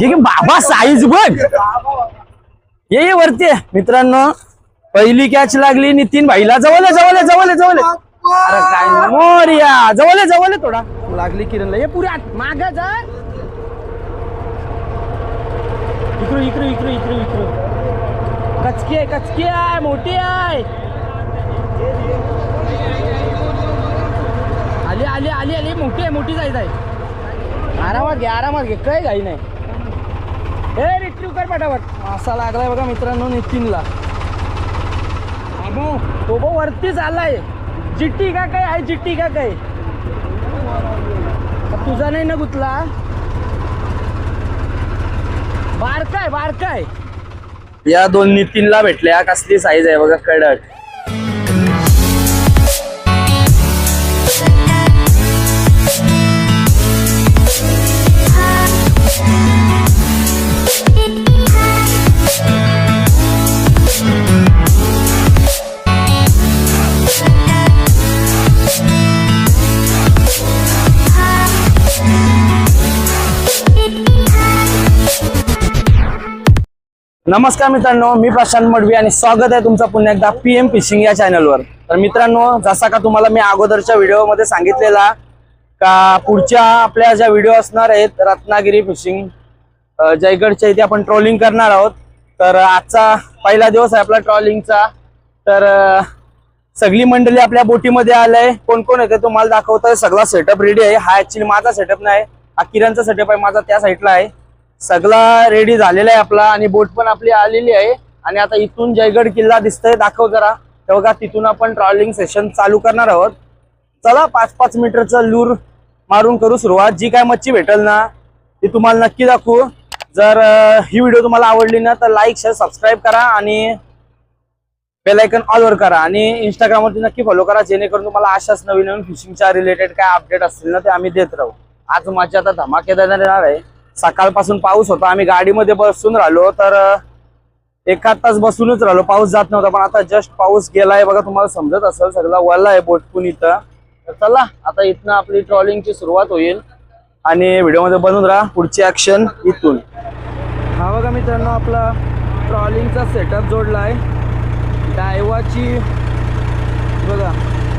हे बाबा साईज बघ. ये वरती मित्रांनो पहिली कॅच लागली नितीन भाईला जवळ जवळ जवळ जवळ अरे काय मोर्या. जवळ जवळ थोडा. लागली किरणला. ये पुऱ्या माग जा. इकडू इकडू इकडू इकडू इकडू कचकी आहे कचकी आहे मोठी आहे. आली आली आली आली. मोठी आहे मोठी जायचं आहे. आरामात घे आरामात घे. काय घाई नाही. ए रिट्रीव कर पटापट असा लागलाय बघा मित्रांनो नितीनला. तो बो वरती चाललाय जिट्टी का काय आहे? जिट्टी का काय? तुझा नाही ना गुतला? बारकाय बारकाय. या दोन नितीनला भेटल्या. कसली साईज आहे बघा कडक. नमस्कार मित्रांनो मी प्रशांत मडवी आणि स्वागत आहे तुमचं पुन्हा एकदा पी एम फिशिंग या चॅनलवर तर मित्रांनो जसा का तुम्हाला मी अगोदरच्या व्हिडिओमध्ये सांगितलेला का पुढच्या आपल्या ज्या व्हिडिओ असणार आहेत रत्नागिरी फिशिंग जयगडच्या इथे आपण ट्रॉलिंग करणार आहोत. तर आजचा पहिला दिवस आहे आपला ट्रॉलिंगचा तर सगळी मंडळी आपल्या बोटीमध्ये आलंय. कोण कोण येते तुम्हाला दाखवतोय. सगळा सेटअप रेडी आहे. हा ऍक्च्युली माझा सेटअप नाही. हा किरणचा सेटअप आहे. माझा त्या साईडला आहे. सगळा रेडी झालेला आहे आपला आणि बोट पण आपली आलेली आहे. आणि आता इथून जयगड किल्ला दिसतोय. दाखव जरा. तेव्हा तिथून आपण ट्रॅव्हलिंग सेशन चालू करणार आहोत. चला पाच पाच मीटरचं लूर मारून करू सुरुवात. जी काय मच्छी भेटेल ना ती तुम्हाला नक्की दाखवू. जर ही व्हिडिओ तुम्हाला आवडली ना तर लाईक शेअर सबस्क्राईब करा आणि बेलायकन ऑलवर करा. आणि इंस्टाग्रामवरती नक्की फॉलो करा जेणेकरून तुम्हाला अशाच नवीन नवीन फिशिंगच्या रिलेटेड काय अपडेट असतील ना ते आम्ही देत राहू. आज माझी आता धमाकेदार येणार आहे. सकाळपासून पाऊस होता. आम्ही गाडीमध्ये बसून राहिलो तर एखाद तास बसूनच राहिलो. पाऊस जात नव्हता पण आता जस्ट पाऊस गेलाय बघा तुम्हाला समजत असेल सगळा वल्ला आहे बोटपून इथं. तर चला आता इथनं आपली ट्रॉलिंगची सुरुवात होईल. आणि व्हिडिओमध्ये बनून राहा पुढची ऍक्शन इथून. हा बघा मित्रांनो आपला ट्रॉलिंगचा सेटअप जोडला आहे. डायवाची बघा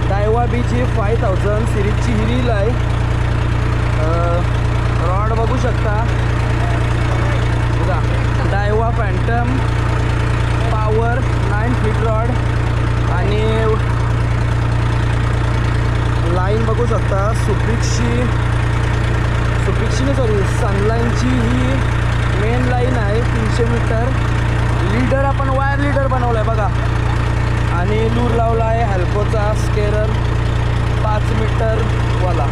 डायवा बीची फाय थाउजंड सिरीजची ही रील आहे. रॉड बघू शकता. बघा Daiwa phantom power nine feet rod आणि लाईन बघू शकता सुपिक्सची सुपिक्सची सॉरी सनलाईनची ही मेन लाईन आहे तीनशे मीटर. लीडर आपण वायर लीडर बनवला आहे बघा. आणि लूर लावला आहे हॅल्कोचा स्केरर पाच मीटर वाला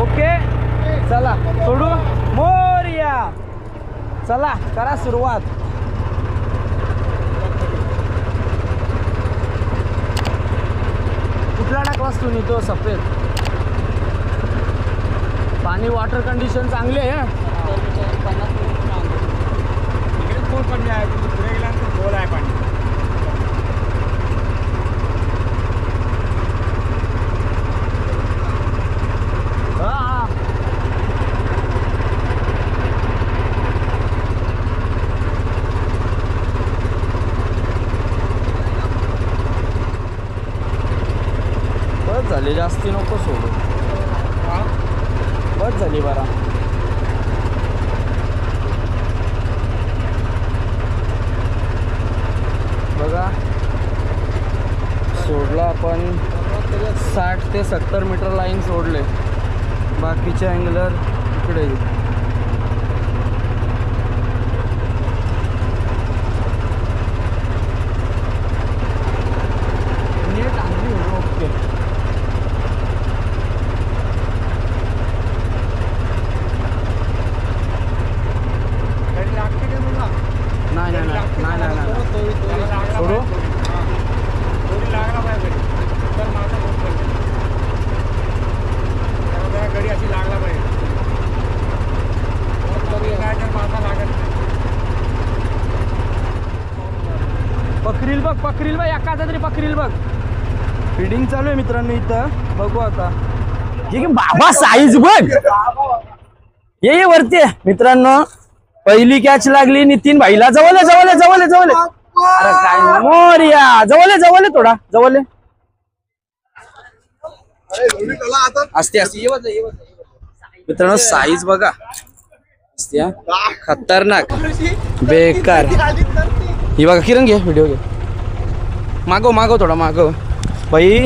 ओके? चला सोडू? मोर्या! चला करा सुरुवात. कुठला टाकलास तू तो सफेद? पाणी वॉटर कंडिशन चांगली आहे पाणी आहे पाणी हा झाली जास्ती नको सोडू. बस झाली बरा. बघा. सोडला आपण साठ ते सत्तर मीटर लाईन सोडले. बाकीचे अँगलर इकडे नीट आणली हो, ओके नाही नाही नाही नाही नाही नाही सोडू गडी अशी लागला पाहिजे पकरील बघ पकरील बघ एकाचा तरी पकरील बघ. फिडिंग चालू आहे मित्रांनो इथं. बघू आता. हे की बाबा साईज बघ. ये ये वरती आहे. मित्रांनो पहिली कॅच लागली नितीन भाईला. जवळ जवळ जवळ जवळ आहे. अरे काय मोर्या. जवळ जवळ थोडा. जवळ. असते असते. मित्रांनो साईज बघा. असते हा. खतरनाक. बेकार. ही बघा किरण घे व्हिडिओ घे. मागव मागव थोडा मागव. बाई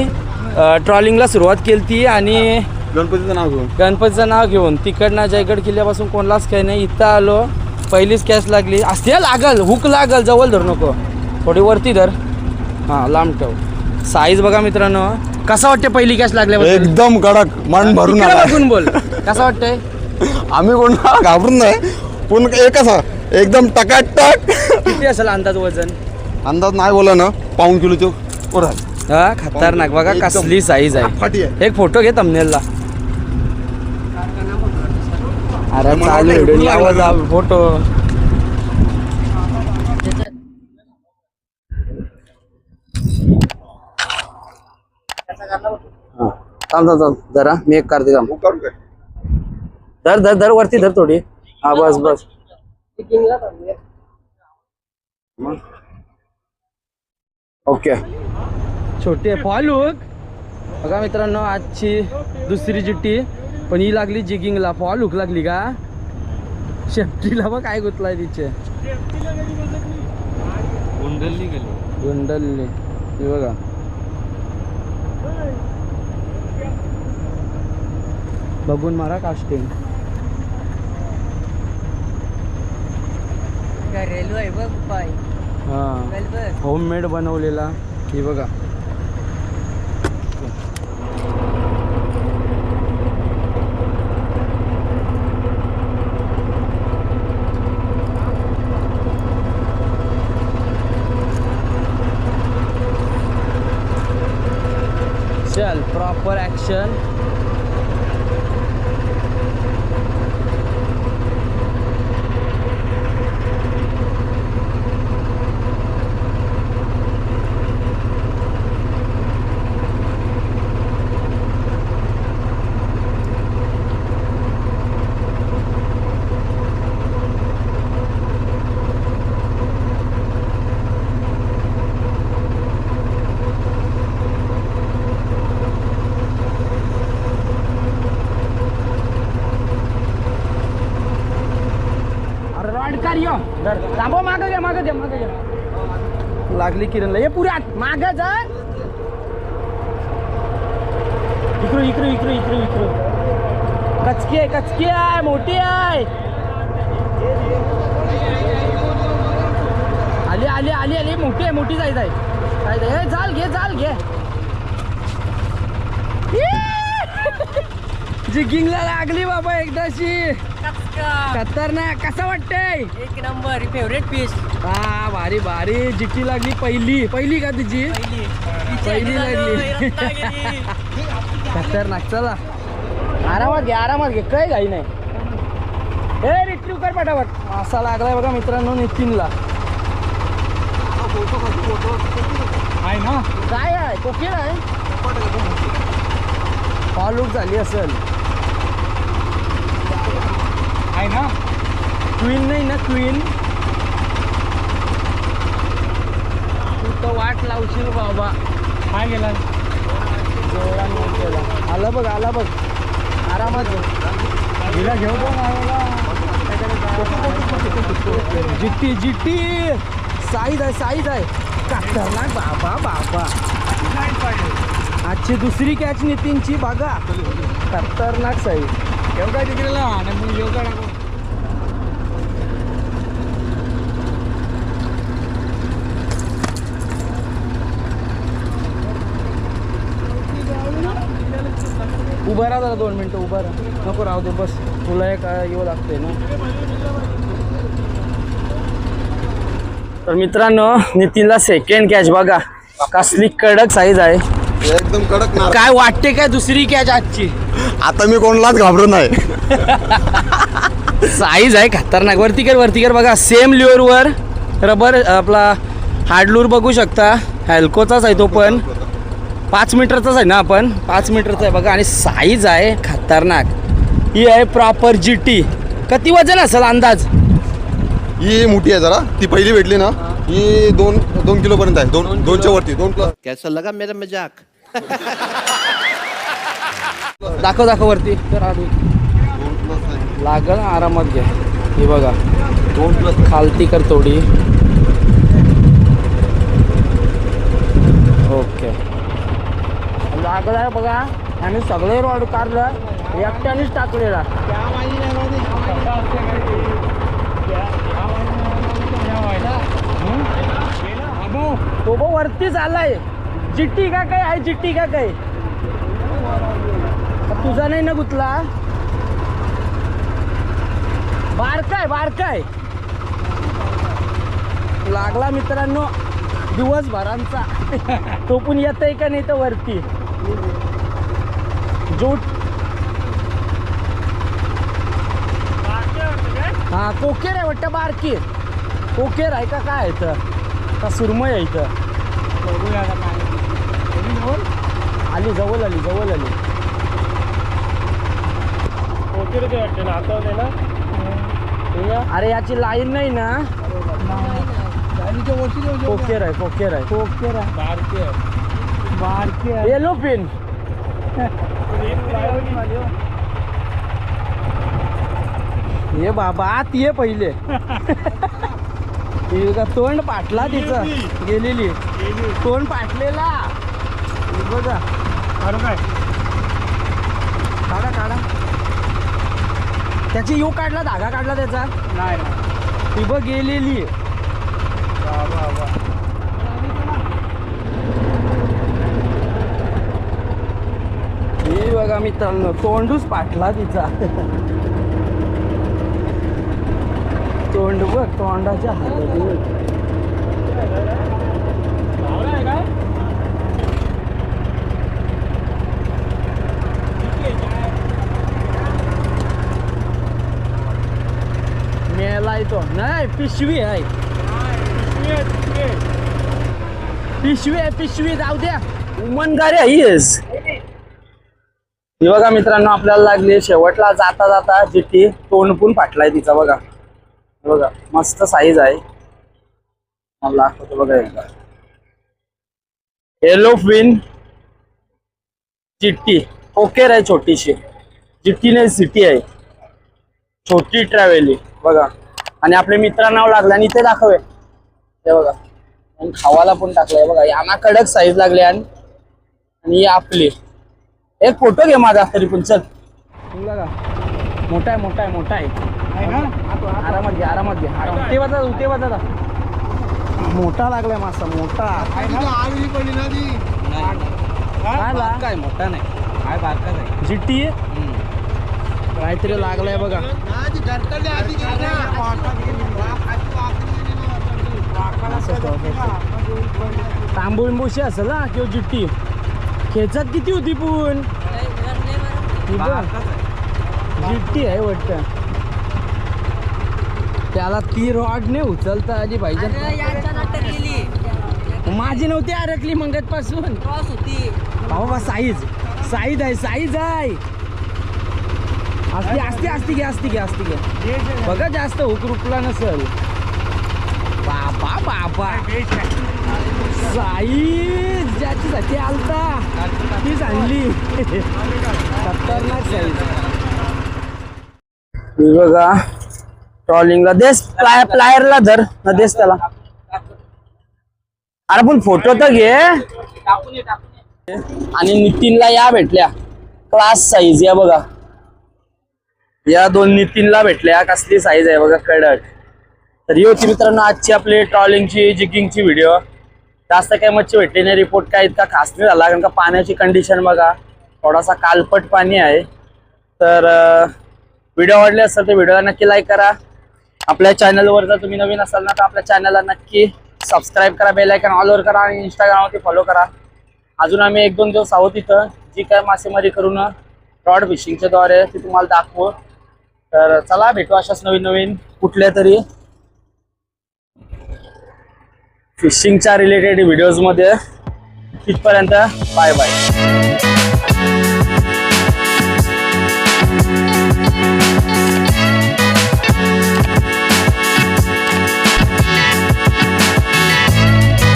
ट्रॉलिंगला सुरुवात केली ती आणि गणपतीचं नाव घेऊन. गणपतीचं नाव घेऊन. तिकडनं जयगड किल्ल्यापासून कोणलाच काही नाही. इथं आलो. पहिलीच कॅच लागली. असते लागल. हुक लागल. जवळ धर नको. थोडी वरती धर. हां लांब ठेव. साईज बघा मित्रांनो. कसा वाटते पहिली कॅच लागल्याबद्दल? एकदम कडक. मन भरून आला. बघून बोल. कसा वाटतंय? आम्ही कोण घाबरून नाही. पण एकच हा, एकदम टकाटक. किती असेल अंदाज वजन? अंदाज नाही बोला ना पाऊन किलोचे वर आहे. हा खतरनाक. बघा एकदम. कसली साईज आहे. फाटी आहे. एक फोटो घे तमनेलला अरे मला चालू वाटलं व्हिडिओ लागला आवाज फोटो हा. थांब थांब थांब. जरा मी एक करते थांब. करू काय? धर धर धर वरती धर थोडी. हा बस बस. ओके. छोटे फॉलूक बघा मित्रांनो आजची दुसरी चिठ्ठी पण ही लागली जिगिंगला. फॉल हुक लागली का? शेपटीला बघ काय गुतलाय तिचे. गुंडलली हे बघा. बघून मारा कास्टिंग रेल्वे आहे बघ पाय हा. होममेड बनवलेला. हे बघा. चल प्रॉपर ॲक्शन अरे रॉड कर यो धर थांबव मागं लागली किरणला. ये पुऱ्यात. माग जा. इकडू इकडू इकडू इकडू इकडू. कचकी आहे कचकी आहे मोठी आहे. आली आली आली आली. मोठी आहे मोठी जायचं आहे काय जाय चाल घे चाल घे. जिगिंगला लागली बाबा एकदाशी. खतरनाक. कसं वाटतंय? एक नंबर फेवरेट पीस हा भारी भारी. जिटी लागली पहिली. पहिली का तिची? पहिली. लागली. खतरनाक. चला. आरामात घे आरामात घे. काय घाई नाही. ए रिट्रीव कर पटापट. मासा लागलाय बघा मित्रांनो नितीनला. आहे ना? काय आहे? कोकिळ आहे? फॉलूक झाली असेल. आहे ना? क्वीन नाही ना क्वीन तू तर वाट लावशील बाबा. काय गेला. आलं केला आला बघ. आला बघ. आरामात हिला घेऊ जिट्टी जिट्टी. साईज आहे साईज आहे. खतरनाक बाबा बाबा. आजची दुसरी कॅच नितीनची बघा. खतरनाक साईज. काय तिकडे आणि मग योगा उभा राहा जरा दोन मिनटं उभा राहा. नको राहू दे बस. तुला एक येऊ लागते ना. तर मित्रांनो नितीनला सेकंड कॅच बघा. कसली कडक साईज आहे. एकदम कडक काय वाटते काय दुसरी कॅच आजची? आता मी कोणालाच घाबरत नाही. साईज आहे खतरनाक. वरती कर वरती कर. बघा सेम वर रबर आपला हार्डलूर बघू शकता. हॅल्कोचाच आहे तो पण. पाच मीटरचाच आहे ना आपण? पाच मीटरचा आहे बघा. आणि साईज आहे खतरनाक. ही आहे प्रॉपर जी टी किती वजन असेल अंदाज? ही मोठी आहे जरा. ती पहिली भेटली ना. ही दोन दोन किलो पर्यंत आहे. दोन दोनच्या वरती. दोन प्लस कैसा लगा मेरा मजाक? दाखव दाखव वरती. तर आधी. लागल आरामात घ्या हे बघा. दोन प्लस खालती कर थोडी. ओके. लागल बघा. आणि सगळे रॉड काढलं. एकट्यानेच टाकलेला. तो बो वरतीच आलाय जिट्टी का काय आहे? जिट्टी का काय? तुझा नाही ना गुतला? बारकाय बारकाय. लागला मित्रांनो दिवसभरांचा. तो पण येत आहे का नाही तर वरती? जोट. हा कोकेर आहे वाटतं बारकी कोकेर आहे का काय आहे इथं? का सुरमय आहे इथं? आली जवळ आली जवळ आली. अरे याची लाईन नाही ना? कोकेर आहे कोकेर आहे. कोकेर आहे. येलो पिन ये बाबा आत ये पहिले. तोंड पाटला तिचं. गेलेली. तोंड पाटलेला. बघा. काढा काढा. त्याची यू काढला धागा काढला त्याचा. नाही. ती बघ गेलेली हे बघा मित्रांनो तोंडूच पाटला तिचा. तोंड बघ तोंडाच्या बघ. मेलाय तो. नाही पिशवी आहे. पिशवी आहे पिशवी. जाऊ द्या. उमनगारे आहेस हे बघा मित्रांनो आपल्याला लागली शेवटला. जाता जाता जिट्टी तोंड पण फाटलाय तिचा बघा. बघा मस्त साईज आहे. मला दाखवतो बघा एकदा. येलो फिन चिट्टी ओकेर आहे छोटीशी. चिट्टी नाही सिटी आहे. छोटी ट्रॅव्हली बघा. आणि आपल्या मित्रांना लागलं आणि इथे दाखवे हे. बघा. आणि खावाला पण टाकलंय. बघा यांना कडक साईज लागली आणि आणि आपली. एक फोटो घे माझा तरी पण चल. बघा. मोठा आहे मोठा आहे मोठा आहे. आरामात घे आरामात घे. आरामात. ते वाजा ते वाजा मोठा लागलाय मासा मोठा. काय मोठा नाही काय बारका नाही. जिट्टी काहीतरी लागलाय बघा. तांबूळबुशी असेल ना किंवा जिट्टी? खेचत किती होती पण? ही. जिट्टी आहे. वाटतं. त्याला ती रॉडने उचलता आली पाहिजे. माझी नव्हती अडकली मंगत पासून होती. बाबा साईज. साईज आहे साईज आहे. असती असती असती घ्या असती घ्या असती घ्या बघा जास्त हुक रुकला नसल. बाबा बाबा. साईज ज्याची साठी आलता तीच आणली. खतरनाक साईज बघा ट्रॉलिंगला देस प्लाय प्लायरला धर न देस त्याला. अरे पण फोटो तर घे. आणि नितीनला या भेटल्या. क्लास साईज या बघा. या दोन नितीनला भेटल्या. कसली साईज आहे बघा कडक. तर ही होती मित्रांनो आजची आपली ट्रॉलिंगची जिकिंगची व्हिडिओ जास्त काही मच्छी भेटली नाही. रिपोर्ट काय इतका खास नाही झाला. कारण का पाण्याची कंडिशन बघा थोडासा कालपट पाणी आहे. तर व्हिडिओ आवडले असेल तर व्हिडिओला नक्की लाईक करा. आपल्या चॅनलवर जर तुम्ही नवीन असाल ना तर आपल्या चॅनलला नक्की सबस्क्राईब करा बेलायकन ऑलवर करा आणि इंस्टाग्रामवरती फॉलो करा. अजून आम्ही एक दोन दिवस आहोत इथं. जी काय मासेमारी करून रॉड फिशिंगच्या द्वारे ती तुम्हाला दाखवू. तर चला भेटू अशाच नवीन नवीन कुठल्या तरी फिशिंगच्या रिलेटेड व्हिडिओजमध्ये तिथपर्यंत बाय बाय.